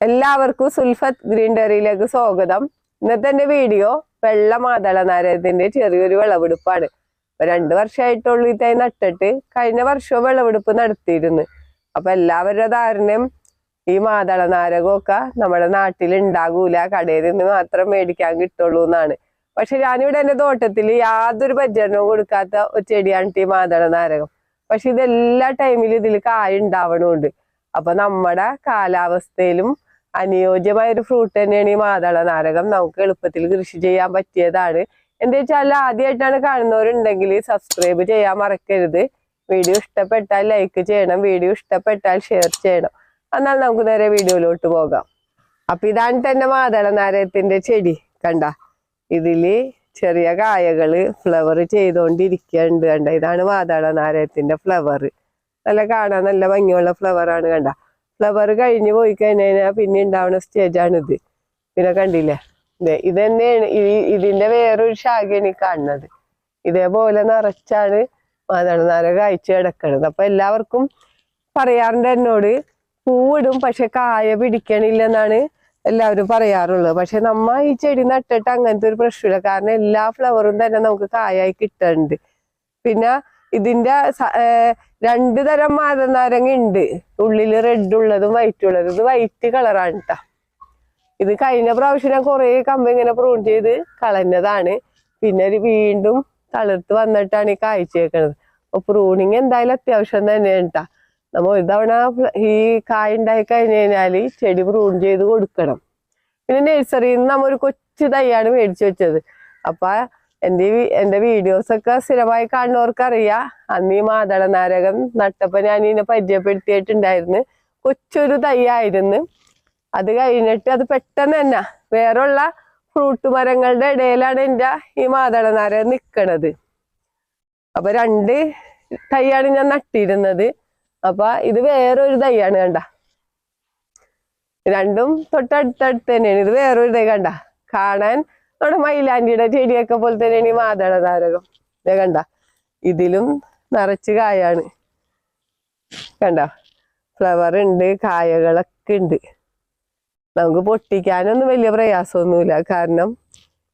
എല്ലാവർക്കും സുൽഫത്ത് ഗ്രീൻ ഡെറിയിലേക്ക് സ്വാഗതം. ഇന്നത്തെ എന്റെ വീഡിയോ വെള്ള മാതള നാരകത്തിന്റെ ചെറിയൊരു വിളവെടുപ്പാണ്. ഇപ്പൊ രണ്ടു വർഷമായിട്ടുള്ളൂ ഇതായി നട്ടിട്ട് കഴിഞ്ഞ വർഷവും വിളവെടുപ്പ് നടത്തിയിരുന്നു. അപ്പൊ എല്ലാവരുടെ ധാരണയും ഈ മാതള നാരകമൊക്കെ നമ്മുടെ നാട്ടിൽ ഉണ്ടാകൂല കടയിൽ നിന്ന് മാത്രം മേടിക്കാൻ കിട്ടുള്ളൂ എന്നാണ്. പക്ഷെ ഞാനിവിടെ എന്റെ തോട്ടത്തിൽ യാതൊരു പരിചരണവും കൊടുക്കാത്ത ഒരു ചെടിയാണ് ഈ മാതള നാരകം. പക്ഷെ ഇതെല്ലാ ടൈമിലും ഇതിൽ കായ ഉണ്ടാവണമുണ്ട് അപ്പൊ നമ്മുടെ കാലാവസ്ഥയിലും അനുയോജ്യമായ ഒരു ഫ്രൂട്ട് തന്നെയാണ് ഈ മാതള നാരകം. നമുക്ക് എളുപ്പത്തിൽ കൃഷി ചെയ്യാൻ പറ്റിയതാണ്. എന്താ വെച്ചാൽ ആദ്യമായിട്ടാണ് കാണുന്നവരുണ്ടെങ്കിൽ സബ്സ്ക്രൈബ് ചെയ്യാൻ മറക്കരുത്. വീഡിയോ ഇഷ്ടപ്പെട്ടാൽ ലൈക്ക് ചെയ്യണം. വീഡിയോ ഇഷ്ടപ്പെട്ടാൽ ഷെയർ ചെയ്യണം. എന്നാൽ നമുക്ക് നേരെ വീഡിയോയിലോട്ട് പോകാം. അപ്പൊ ഇതാണ് തന്നെ മാതള നാരകത്തിന്റെ ചെടി. കണ്ട ഇതിൽ ചെറിയ കായകൾ ഫ്ലവർ ചെയ്തോണ്ടിരിക്കുന്നുണ്ട് കണ്ട ഇതാണ് മാതള നാരകത്തിന്റെ ഫ്ലവർ നല്ല കാണാൻ നല്ല ഭംഗിയുള്ള ഫ്ലവർ ആണ്. കണ്ട ഫ്ലവർ കഴിഞ്ഞു പോയി കഴിഞ്ഞാൽ പിന്നെ ഉണ്ടാവുന്ന സ്റ്റേജാണിത് പിന്നെ കണ്ടില്ലേ? ഇത് തന്നെയാണ് ഈ ഇതിന്റെ വേറൊരു ശാഖയാണ് ഈ കാണുന്നത്. ഇതേപോലെ നിറച്ചാണ് മാതള നാരക അയച്ചു കിടക്കണത്. അപ്പൊ എല്ലാവർക്കും പറയാറുണ്ട് എന്നോട് പൂവിടും പക്ഷെ കായ പിടിക്കണില്ലെന്നാണ് എല്ലാവരും പറയാറുള്ളത്. പക്ഷെ നമ്മ ഈ ചെടി നട്ടിട്ട് അങ്ങനത്തെ ഒരു പ്രശ്നമില്ല. കാരണം എല്ലാ ഫ്ലവറും തന്നെ നമുക്ക് കായായി കിട്ടുന്നുണ്ട് പിന്നെ ഇതിന്റെ രണ്ട് തരം മാതനാരങ്ങ ഉണ്ട് ഉള്ളിൽ റെഡ് ഉള്ളതും വൈറ്റ് ഉള്ളതും. ഇത് വൈറ്റ് കളറാണ് കേട്ടോ ഇത് കഴിഞ്ഞ പ്രാവശ്യം ഞാൻ കുറേ കമ്പ ഇങ്ങനെ പ്രൂൺ ചെയ്ത് കളഞ്ഞതാണ്. പിന്നെ ഒരു വീണ്ടും തളിർത്ത് വന്നിട്ടാണ് ഈ കായ്ച്ചേക്കണത് അപ്പൊ പ്രൂണിങ് എന്തായാലും അത്യാവശ്യം തന്നെയാണ് കേട്ടാ നമ്മ ഒരു തവണ ഈ കായ ഉണ്ടായി കഴിഞ്ഞു കഴിഞ്ഞാൽ ചെടി പ്രൂൺ ചെയ്ത് കൊടുക്കണം. പിന്നെ നഴ്സറിയിൽ നിന്ന് നമ്മ ഒരു കൊച്ചു തൈയാണ് മേടിച്ചു വെച്ചത്. അപ്പൊ എന്റെ എന്റെ വീഡിയോസ് ഒക്കെ സ്ഥിരമായി കാണുന്നവർക്ക് അറിയാം അന്ന് ഈ മാതള നാരകം നട്ടപ്പോ ഞാൻ ഇതിനെ പരിചയപ്പെടുത്തിയിട്ടുണ്ടായിരുന്നു. കൊച്ചൊരു തയ്യായിരുന്നു അത് കഴിഞ്ഞിട്ട് അത് പെട്ടെന്ന് തന്നെ വേറുള്ള ഫ്രൂട്ട് മരങ്ങളുടെ ഇടയിലാണ് എന്റെ ഈ മാതള നാരകം നിൽക്കണത് അപ്പൊ രണ്ട് തയ്യാണ് ഞാൻ നട്ടിരുന്നത്. അപ്പൊ ഇത് വേറൊരു തയ്യാണ് കണ്ട. രണ്ടും തൊട്ടടുത്തടുത്ത് തന്നെയാണ്. ഇത് വേറൊരു തൈ കണ്ട. കാണാൻ നമ്മുടെ മൈലാഞ്ചിയുടെ ചെടിയൊക്കെ പോലെ തന്നെ ഈ മാതള താരകം ദേ കണ്ട ഇതിലും നിറച്ച് കായാണ്. കണ്ട ഫ്ലവർ ഉണ്ട് കായകളൊക്കെ ഉണ്ട്. നമുക്ക് പൊട്ടിക്കാനൊന്നും വലിയ പ്രയാസമൊന്നുമില്ല. കാരണം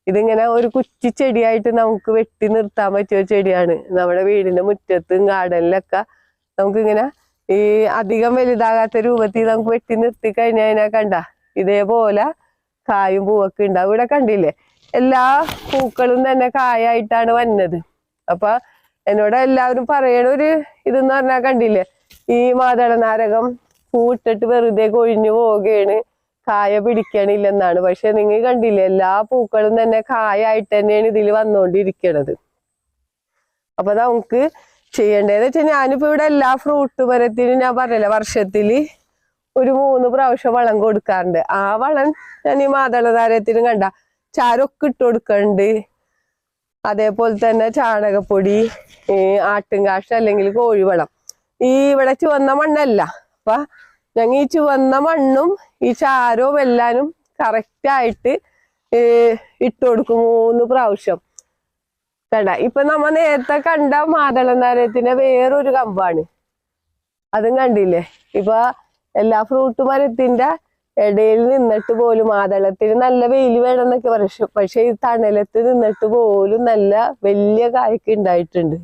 ഇതിങ്ങനെ ഒരു കുച്ചി ചെടിയായിട്ട് നമുക്ക് വെട്ടി നിർത്താൻ പറ്റിയ ചെടിയാണ്. നമ്മുടെ വീടിന്റെ മുറ്റത്തും ഗാർഡനിലൊക്കെ നമുക്കിങ്ങനെ ഈ അധികം വലുതാകാത്ത രൂപത്തിൽ നമുക്ക് വെട്ടി നിർത്തി കഴിഞ്ഞാൽ കണ്ട ഇതേപോലെ കായും പൂവൊക്കെ ഉണ്ടാവും ഇവിടെ കണ്ടില്ലേ? എല്ലാ പൂക്കളും തന്നെ കായായിട്ടാണ് വന്നത്. അപ്പൊ എന്നോട് എല്ലാവരും പറയണ ഒരു ഇതെന്ന് പറഞ്ഞാൽ കണ്ടില്ലേ? ഈ മാതള നാരകം പൂവിട്ടിട്ട് വെറുതെ കൊഴിഞ്ഞു പോവുകയാണ്. കായ പിടിക്കണില്ലെന്നാണ്. പക്ഷെ നിങ്ങൾ കണ്ടില്ലേ എല്ലാ പൂക്കളും തന്നെ കായായിട്ട് തന്നെയാണ് ഇതിൽ വന്നുകൊണ്ടിരിക്കണത് അപ്പൊ നമുക്ക് ചെയ്യേണ്ടതെന്ന് വെച്ചാൽ ഞാനിപ്പോ ഇവിടെ എല്ലാ ഫ്രൂട്ട് മരത്തിനും ഞാൻ പറഞ്ഞില്ല വർഷത്തിൽ ഒരു മൂന്ന് പ്രാവശ്യം വളം കൊടുക്കാറുണ്ട്. ആ വളം ഞാൻ ഈ മാതളതാരത്തിനും കണ്ട ചാരൊക്കെ ഇട്ട് കൊടുക്കണ്ട്. അതേപോലെ തന്നെ ചാണകപ്പൊടി ആട്ടുംകാഷ്ടം അല്ലെങ്കിൽ കോഴിവളം. ഈ ഇവിടെ ചുവന്ന മണ്ണല്ല. അപ്പൊ ഞങ്ങൾ ഈ ചുവന്ന മണ്ണും ഈ ചാരവും എല്ലാനും ആയിട്ട് ഇട്ട് കൊടുക്കും മൂന്ന് പ്രാവശ്യം. കണ്ട? ഇപ്പൊ നമ്മ നേരത്തെ കണ്ട മാതള നാരകത്തിന്റെ വേറൊരു കമ്പാണ്. അതും കണ്ടില്ലേ? ഇപ്പൊ എല്ലാ ഫ്രൂട്ട് മരത്തിന്റെ ഇടയിൽ നിന്നിട്ട് പോലും മാതളത്തിന് നല്ല വെയിൽ വേണം എന്നൊക്കെ പറയും. പക്ഷെ ഈ തണലത്ത് നിന്നിട്ട് പോലും നല്ല വലിയ കായ്ക്ക് ഉണ്ടായിട്ടുണ്ട്.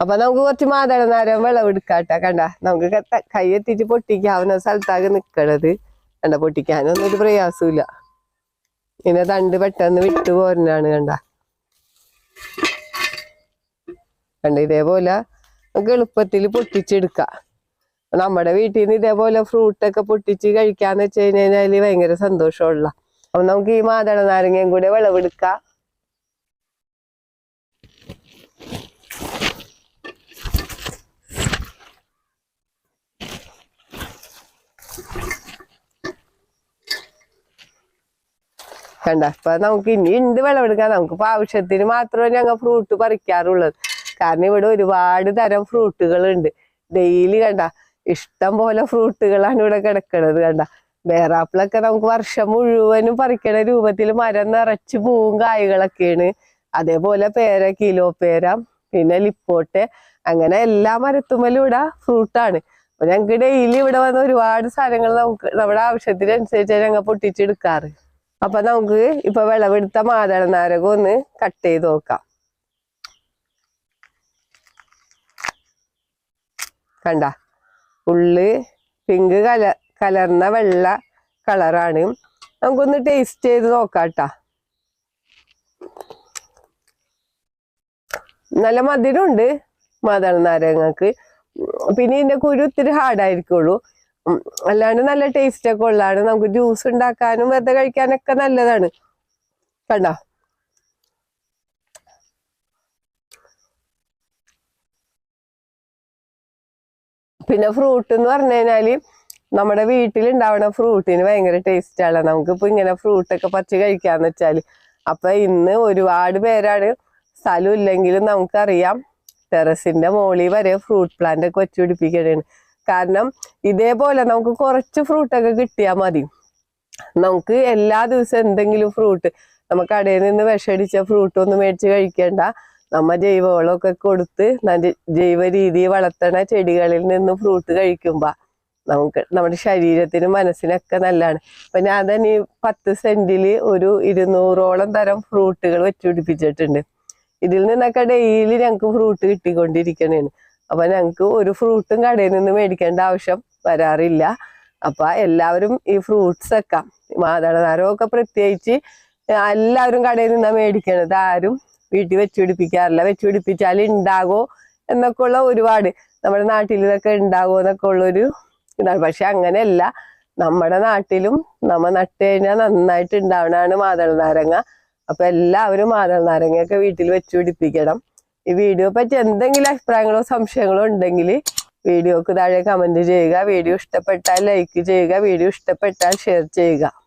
അപ്പൊ നമുക്ക് കുറച്ച് മാതള നേരം വിളവെടുക്കാട്ട കണ്ട. നമുക്ക് ക- എത്തിച്ച് പൊട്ടിക്കാവുന്ന സ്ഥലത്താകെ നിക്കണത്. കണ്ട പൊട്ടിക്കാനൊന്നും ഒരു പ്രയാസമില്ല പിന്നെ തണ്ട് പെട്ടെന്ന് വിട്ടു പോരനാണ് കണ്ട. കണ്ട ഇതേപോലെ നമുക്ക് എളുപ്പത്തിൽ പൊട്ടിച്ചെടുക്കാം. നമ്മുടെ വീട്ടിൽ നിന്ന് ഇതേപോലെ ഫ്രൂട്ടൊക്കെ പൊട്ടിച്ച് കഴിക്കാന്ന് വെച്ച് കഴിഞ്ഞാൽ ഭയങ്കര സന്തോഷമുള്ള. അപ്പൊ നമുക്ക് ഈ മാതള നാരങ്ങയും കൂടെ വിളവെടുക്കാം. കണ്ട? ഇപ്പൊ നമുക്ക് ഇനി ഉണ്ട് വിളവെടുക്കാൻ നമുക്ക് ഇപ്പൊ ആവശ്യത്തിന് മാത്രമേ ഞങ്ങൾ ഫ്രൂട്ട് പറിക്കാറുള്ളത് കാരണം ഇവിടെ ഒരുപാട് തരം ഫ്രൂട്ടുകൾ ഉണ്ട് ഡെയിലി കണ്ട? ഇഷ്ടം പോലെ ഫ്രൂട്ടുകളാണ് ഇവിടെ കിടക്കണത് കണ്ട. ബേറാപ്പിളൊക്കെ നമുക്ക് വർഷം മുഴുവനും പറിക്കണ രൂപത്തിൽ മരം നിറച്ച് പൂവും കായ്കളൊക്കെയാണ്. അതേപോലെ പേര കിലോ പേര പിന്നെ ലിപ്പോട്ടെ അങ്ങനെ എല്ലാ മരത്തുമ്മലും ഇവിടെ ഫ്രൂട്ടാണ്. അപ്പൊ ഞങ്ങക്ക് ഡെയിലി ഇവിടെ വന്ന് ഒരുപാട് സാധനങ്ങൾ നമുക്ക് നമ്മുടെ ആവശ്യത്തിനനുസരിച്ച് ഞങ്ങൾ പൊട്ടിച്ചെടുക്കാറ്. അപ്പൊ നമുക്ക് ഇപ്പൊ വിളവെടുത്ത മാതള നാരകം ഒന്ന് കട്ട് ചെയ്ത് നോക്കാം. കണ്ട. ഉള്ള് പിങ്ക് കല കലർന്ന വെള്ള കളറാണ് നമുക്കൊന്ന് ടേസ്റ്റ് ചെയ്ത് നോക്കാട്ടാ. നല്ല മധുരമുണ്ട് മാതള നാരങ്ങക്ക്. പിന്നെ ഇതിന്റെ കുരു ഇത്തിരി ഹാർഡായിരിക്കുള്ളൂ അല്ലാണ്ട് നല്ല ടേസ്റ്റ് ഒക്കെ ഉള്ളതാണ്. നമുക്ക് ജ്യൂസ് ഉണ്ടാക്കാനും വെറുതെ കഴിക്കാനൊക്കെ നല്ലതാണ്. കണ്ട? പിന്നെ ഫ്രൂട്ട് എന്ന് പറഞ്ഞു കഴിഞ്ഞാൽ നമ്മുടെ വീട്ടിലുണ്ടാവുന്ന ഫ്രൂട്ടിന് ഭയങ്കര ടേസ്റ്റ് ആണ്. നമുക്കിപ്പോ ഇങ്ങനെ ഫ്രൂട്ടൊക്കെ പറ്റി കഴിക്കാന്ന് വെച്ചാൽ. അപ്പൊ ഇന്ന് ഒരുപാട് പേരാണ് സ്ഥലം ഇല്ലെങ്കിലും നമുക്കറിയാം ടെറസിന്റെ മോളിൽ വരെ ഫ്രൂട്ട് പ്ലാന്റ് ഒക്കെ വെച്ച് പിടിപ്പിക്കണേണ്. കാരണം ഇതേപോലെ നമുക്ക് കുറച്ച് ഫ്രൂട്ടൊക്കെ കിട്ടിയാൽ മതി. നമുക്ക് എല്ലാ ദിവസവും എന്തെങ്കിലും ഫ്രൂട്ട് നമുക്ക് കടയിൽ നിന്ന് വിഷടിച്ച ഫ്രൂട്ട് ഒന്നും മേടിച്ച് കഴിക്കേണ്ട. നമ്മ ജൈവവളമൊക്കെ കൊടുത്ത് ജൈവ രീതിയിൽ വളർത്തണ ചെടികളിൽ നിന്ന് ഫ്രൂട്ട് കഴിക്കുമ്പോ നമുക്ക് നമ്മുടെ ശരീരത്തിനും മനസ്സിനൊക്കെ നല്ലതാണ്. അപ്പൊ ഞാൻ തന്നെ ഈ പത്ത് സെന്റിൽ ഒരു ഇരുന്നൂറോളം തരം ഫ്രൂട്ടുകൾ വെച്ചുപിടിപ്പിച്ചിട്ടുണ്ട് ഇതിൽ നിന്നൊക്കെ ഡെയിലി ഞങ്ങൾക്ക് ഫ്രൂട്ട് കിട്ടിക്കൊണ്ടിരിക്കണേണ്. അപ്പൊ ഞങ്ങൾക്ക് ഒരു ഫ്രൂട്ടും കടയിൽ നിന്ന് മേടിക്കേണ്ട ആവശ്യം വരാറില്ല. അപ്പൊ എല്ലാവരും ഈ ഫ്രൂട്ട്സ് ഒക്കെ മാതളനാരമൊക്കെ പ്രത്യേകിച്ച് എല്ലാവരും കടയിൽ നിന്നാ മേടിക്കണത് ആരും വീട്ടിൽ വെച്ച് പിടിപ്പിക്കാറില്ല വെച്ച് പിടിപ്പിച്ചാൽ ഉണ്ടാകോ എന്നൊക്കെ ഉള്ള ഒരുപാട് നമ്മുടെ നാട്ടിൽ ഇതൊക്കെ ഉണ്ടാകോ എന്നൊക്കെ ഉള്ളൊരു ഇതാണ്. പക്ഷെ അങ്ങനെയല്ല. നമ്മുടെ നാട്ടിലും നമ്മ നട്ട് കഴിഞ്ഞാൽ നന്നായിട്ട് ഉണ്ടാവണതാണ് മാതള നാരങ്ങ. അപ്പൊ എല്ലാവരും മാതള നാരങ്ങയൊക്കെ വീട്ടിൽ വെച്ച് പിടിപ്പിക്കണം ഈ വീഡിയോ പറ്റി എന്തെങ്കിലും അഭിപ്രായങ്ങളോ സംശയങ്ങളോ ഉണ്ടെങ്കിൽ വീഡിയോക്ക് താഴെ കമന്റ് ചെയ്യുക. വീഡിയോ ഇഷ്ടപ്പെട്ടാൽ ലൈക്ക് ചെയ്യുക. വീഡിയോ ഇഷ്ടപ്പെട്ടാൽ ഷെയർ ചെയ്യുക.